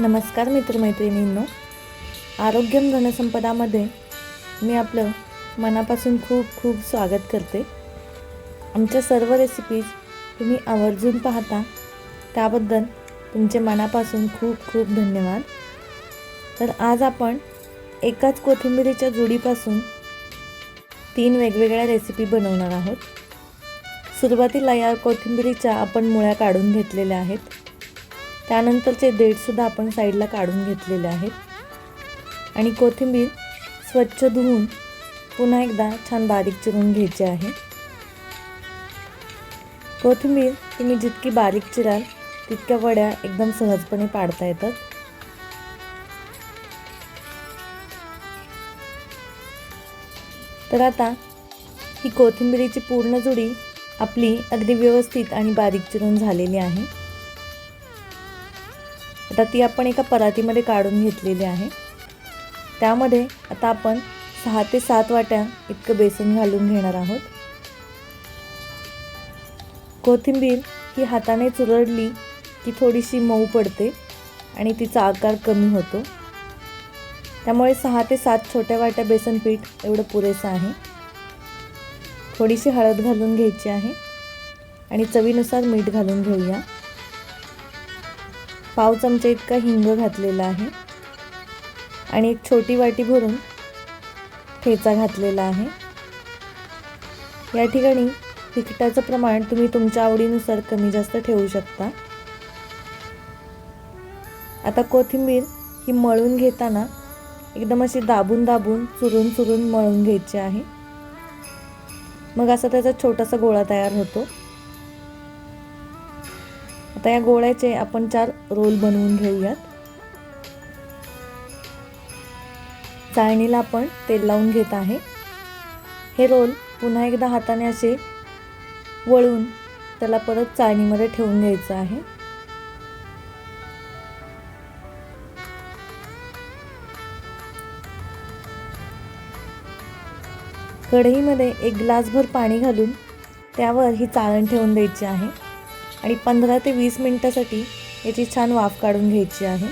नमस्कार मित्रमैत्रिणींनो. आरोग्यम धनसंपदामध्ये मी आपलं मनापासून खूप खूप स्वागत करते. आमच्या सर्व रेसिपीज तुम्ही आवर्जून पाहता. त्याबद्दल तुमचे मनापासून खूप खूप धन्यवाद. तर आज आपण एकाच कोथिंबिरीच्या जोडीपासून तीन वेगवेगळ्या रेसिपी बनवणार आहोत. सुरुवातीला या कोथिंबिरीच्या आपण मुळ्या काढून घेतलेल्या आहेत. त्यानंतरचे देठसुद्धा आपण साईडला काढून घेतलेले आहेत. आणि कोथिंबीर स्वच्छ धुवून पुन्हा एकदा छान बारीक चिरून घ्यायची आहे. कोथिंबीर तुम्ही जितकी बारीक चिराल तितक्या वड्या एकदम सहजपणे पाडता येतात. तर आता ही कोथिंबिरीची पूर्ण जुडी आपली अगदी व्यवस्थित आणि बारीक चिरून झालेली आहे. आता ती आपण एका परातीमध्ये काढून घेतलेली आहे. त्यामध्ये आता आपण सहा ते सात वाट्या इतकं बेसन घालून घेणार आहोत. कोथिंबीर ही हाताने चुरडली की थोडीशी मऊ पडते आणि तिचा आकार कमी होतो. त्यामुळे सहा ते सात छोट्या वाट्या बेसन पीठ एवढं पुरेसं आहे. थोडीशी हळद घालून घ्यायची आहे आणि चवीनुसार मीठ घालून घेऊया. पाव चमचा इतका हिंग घातलेला आहे. आणि एक छोटी वाटी भरून ठेचा घातलेला आहे. या ठिकाणी तिखटाचं प्रमाण तुम्ही तुमच्या आवडीनुसार कमी जास्त ठेवू शकता. आता कोथिंबीर ही मळून घेताना एकदम अशी दाबून दाबून चुरून चुरून मळून घ्यायची आहे. मग असा त्याचा छोटासा गोळा तयार होतो. आता या गोळ्याचे आपण चार रोल बनवून घेऊयात. चाळणीला आपण तेल लावून घेत आहे. हे रोल पुन्हा एकदा हाताने असे वळून त्याला परत चाळणीमध्ये ठेवून घ्यायचं आहे. कढईमध्ये एक ग्लासभर पाणी घालून त्यावर ही चाळण ठेवून द्यायची आहे. आणि पंधरा ते वीस मिनटासाठी याची छान वाफ काढून घ्यायची आहे.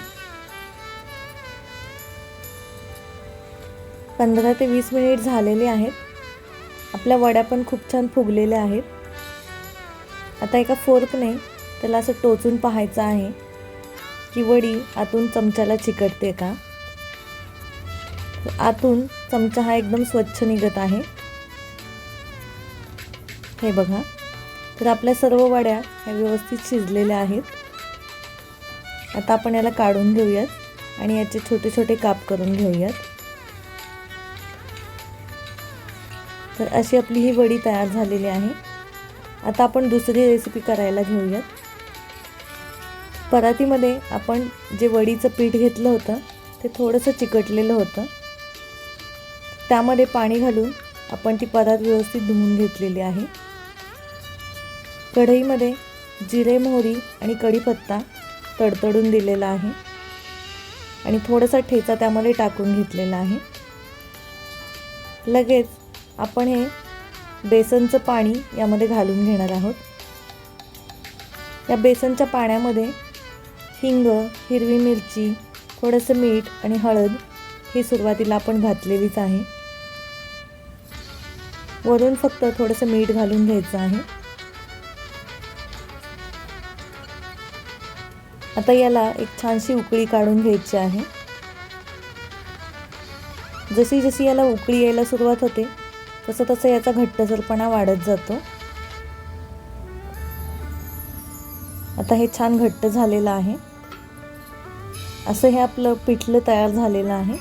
पंधरा ते वीस मिनिट झालेले आहेत. आपल्या वड्या पण खूप छान फुगलेल्या आहेत. आता एका फोर्कने त्याला असं टोचून पाहायचं आहे की वडी आतून चमच्याला चिकटते का? आतून चमचा हा एकदम स्वच्छ निघत आहे. हे बघा. तर आपल्या सर्व वड्या ह्या व्यवस्थित शिजलेल्या आहेत. आता आपण याला काढून घेऊयात आणि याचे छोटे छोटे काप करून घेऊयात. तर अशी आपली ही वडी तयार झालेली आहे. आता आपण दुसरी रेसिपी करायला घेऊयात. परातीमध्ये आपण जे वडीचं पीठ घेतलं होतं ते थोडंसं चिकटलेलं होतं. त्यामध्ये पाणी घालून आपण ती परात व्यवस्थित धुवून घेतलेली आहे. कढईमध्ये जिरे मोहरी आणि कढीपत्ता तडतडून दिलेला आहे. आणि थोडासा ठेचा त्यामध्ये टाकून घेतलेला आहे. लगेच आपण हे बेसनचं पाणी यामध्ये घालून घेणार आहोत. या बेसनच्या पाण्यामध्ये हिंग हिरवी मिरची थोडंसं मीठ आणि हळद ही सुरुवातीला आपण घातलेलीच आहे. वरून फक्त थोडंसं मीठ घालून घ्यायचं आहे. आता याला एक छानशी उकळी काढून घ्यायची आहे. जशी जशी याला उकळी यायला सुरुवात होते तसं तसं याचा घट्टसरपणा वाढत जातो. आता हे छान घट्ट झालेलं आहे. असं हे आपलं पिठलं तयार झालेलं आहे.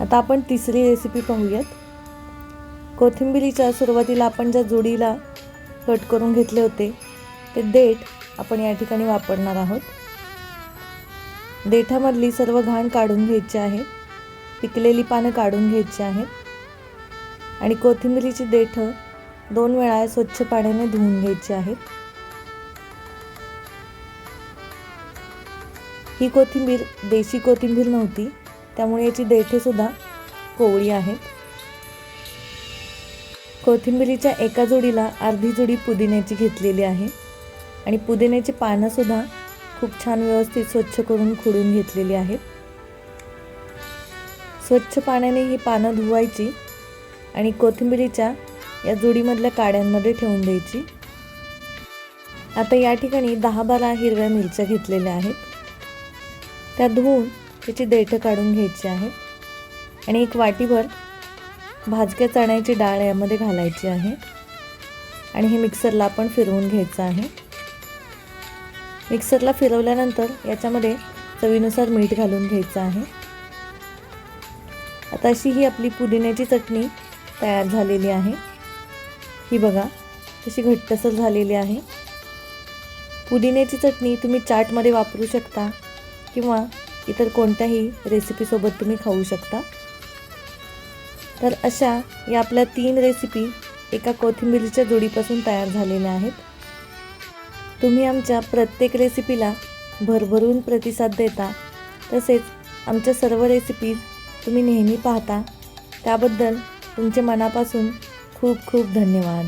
आता आपण तिसरी रेसिपी पाहूयात. कोथिंबिरीच्या सुरुवातीला आपण ज्या जोडीला कट करून घेतले होते ते देठ आपण या ठिकाणी वापरणार आहोत. देठामधली सर्व घाण काढून घ्यायची आहे. पिकलेली पानं काढून घ्यायची आहेत आणि कोथिंबिरीची देठं दोन वेळा स्वच्छ पाण्याने धुवून घ्यायची आहेत ही कोथिंबीर देशी कोथिंबीर नव्हती त्यामुळे याची देठेसुद्धा कोवळी आहेत. कोथिंबिरीच्या एका जोडीला अर्धी जोडी पुदिन्याची घेतलेली आहे. आणि पुदिन्याची पानंसुद्धा खूप छान व्यवस्थित स्वच्छ करून खुडून घेतलेली आहेत. स्वच्छ पाण्याने ही पानं धुवायची आणि कोथिंबिरीच्या या जुडीमधल्या काड्यांमध्ये ठेवून द्यायची. आता या ठिकाणी दहा बारा हिरव्या मिरच्या घेतलेल्या आहेत. त्या धुवून त्याची देठं काढून घ्यायची आहेत आणि एक वाटीभर भाजक्या चण्याची डाळ यामध्ये घालायची आहे. आणि हे मिक्सरला आपण फिरवून घ्यायचं आहे. मिक्सरला फिरवल्यानंतर याच्यामध्ये चवीनुसार मीठ घालून घ्यायचं आहे. आता अशी ही आपली पुदिन्याची चटणी तयार झालेली आहे. ही बघा तशी घट्टसर झालेली आहे. पुदिन्याची चटणी तुम्ही चाटमध्ये वापरू शकता किंवा इतर कोणत्याही रेसिपीसोबत तुम्ही खाऊ शकता. तर अशा या आपल्या तीन रेसिपी एका कोथिंबीरीच्या जोडीपासून तयार झालेल्या आहेत. तुम्ही आमच्या प्रत्येक रेसिपीला भरभरून प्रतिसाद देता. तसेच आमच्या सर्व रेसिपीज तुम्ही नेहमी पाहता. त्याबद्दल तुमचे मनापासून खूप खूप धन्यवाद.